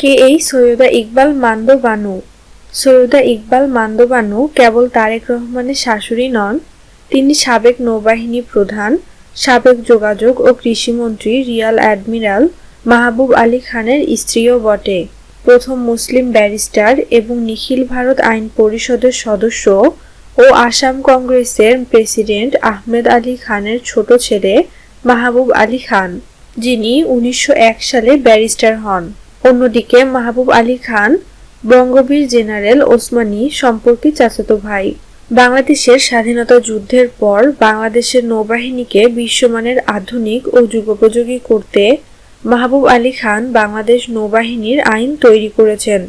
কে এই সৈয়দা ইকবাল মান্দ বানু সৈয়দা ইকবাল মান্দ বানু কেবল তারেক রহমানের শাশুড়ি নন, তিনি সাবেক নৌবাহিনী প্রধান, সাবেক যোগাযোগ ও কৃষিমন্ত্রী রিয়াল অ্যাডমিরাল মাহবুব আলী খানের স্ত্রীও বটে। প্রথম মুসলিম ব্যারিস্টার এবং নিখিল ভারত আইন পরিষদের সদস্য ও আসাম কংগ্রেসের প্রেসিডেন্ট আহমেদ আলী খানের ছোট ছেলে মাহবুব আলী খান, যিনি উনিশশো এক সালে ব্যারিস্টার হন। অন্যদিকে মাহবুব আলী খান, বঙ্গবীর জেনারেল ওসমানী সম্পর্কে চাচাতো ভাই। বাংলাদেশের স্বাধীনতা যুদ্ধের পর বাংলাদেশের নৌবাহিনীকে বিশ্বমানের আধুনিক ও যুগোপযোগী করতে মাহবুব আলী খান বাংলাদেশ নৌবাহিনীর আইন তৈরি করেছেন।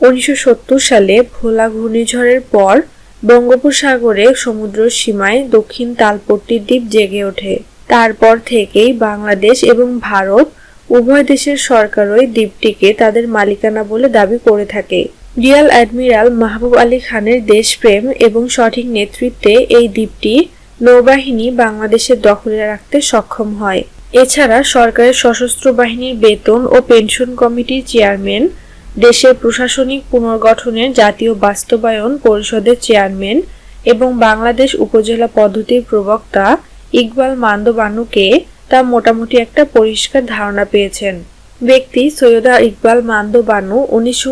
উনিশশো সত্তর সালে ভোলা ঘূর্ণিঝড়ের পর বঙ্গোপসাগরে সমুদ্র সীমায় দক্ষিণ তালপট্টি দ্বীপ জেগে ওঠে। তারপর থেকেই বাংলাদেশ এবং ভারত উভয় দেশের সরকারই দ্বীপটিকে তাদের মালিকানা বলে দাবি করে থাকে। রিয়াল অ্যাডমিরাল মাহবুব আলী খানের দেশপ্রেম এবং সঠিক নেতৃত্বে এই দ্বীপটি নৌবাহিনী বাংলাদেশের দখলে রাখতে সক্ষম হয়। এছাড়া সরকারের সশস্ত্র বাহিনীর বেতন ও পেনশন কমিটির চেয়ারম্যান, দেশের প্রশাসনিক পুনর্গঠনের জাতীয় বাস্তবায়ন পরিষদের চেয়ারম্যান এবং বাংলাদেশ উপজেলা পদ্ধতির প্রবক্তা ইকবাল মান্দ বানুকে তা মোটামুটি একটা পরিষ্কার ধারণা পেয়েছেন। ব্যক্তি সৈয়দা ইকবাল মান্দ বানু উনিশশো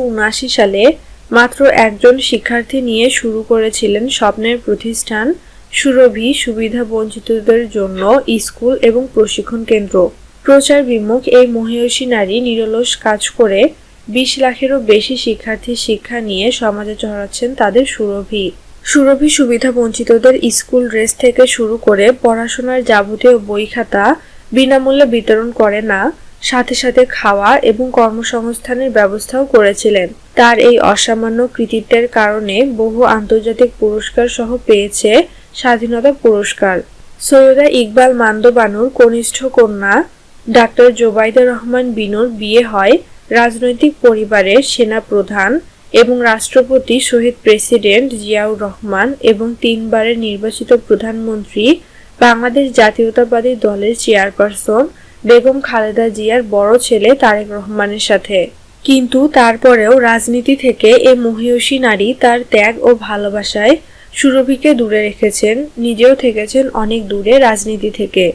সালে মাত্র একজন শিক্ষার্থী নিয়ে শুরু করেছিলেন স্বপ্নের প্রতিষ্ঠান সুরভি সুবিধা বঞ্চিতদের জন্য স্কুল এবং প্রশিক্ষণ কেন্দ্র। প্রচার বিমুখ এই মহিয়সী নারী নিরলস কাজ করে বিশ লাখেরও বেশি শিক্ষার্থী শিক্ষা নিয়ে সমাজে চড়াচ্ছেন তাদের সুরভি। সুরভি সুবিধা বঞ্চিতদের স্কুল ড্রেস থেকে শুরু করে পড়াশোনার যাবতীয় বই খাতা বিনামূল্যে বিতরণ করে না, সাথে সাথে খাওয়া এবং কর্মসংস্থানের ব্যবস্থাও করেছিলেন। তার এই অসামান্য কৃতিত্বের কারণে বহু আন্তর্জাতিক পুরস্কার সহ পেয়েছে স্বাধীনতা পুরস্কার। সৈয়দা ইকবাল মান্দ বানুর কনিষ্ঠ কন্যা ডাক্তার জোবাইদা রহমান বিনুর বিয়ে হয় রাজনৈতিক পরিবারের সেনা প্রধান এবং রাষ্ট্রপতি, শহীদ প্রেসিডেন্ট জিয়াউর রহমান এবং তিনবারের নির্বাচিত প্রধানমন্ত্রী বাংলাদেশ জাতীয়তাবাদী দলের চেয়ারপারসন বেগম খালেদা জিয়ার বড় ছেলে তারেক রহমানের সাথে। কিন্তু তারপরেও রাজনীতি থেকে এ মহিয়সী নারী তার ত্যাগ ও ভালোবাসায় সুরভিকে দূরে রেখেছেন, নিজেও থেকেছেন অনেক দূরে রাজনীতি থেকে।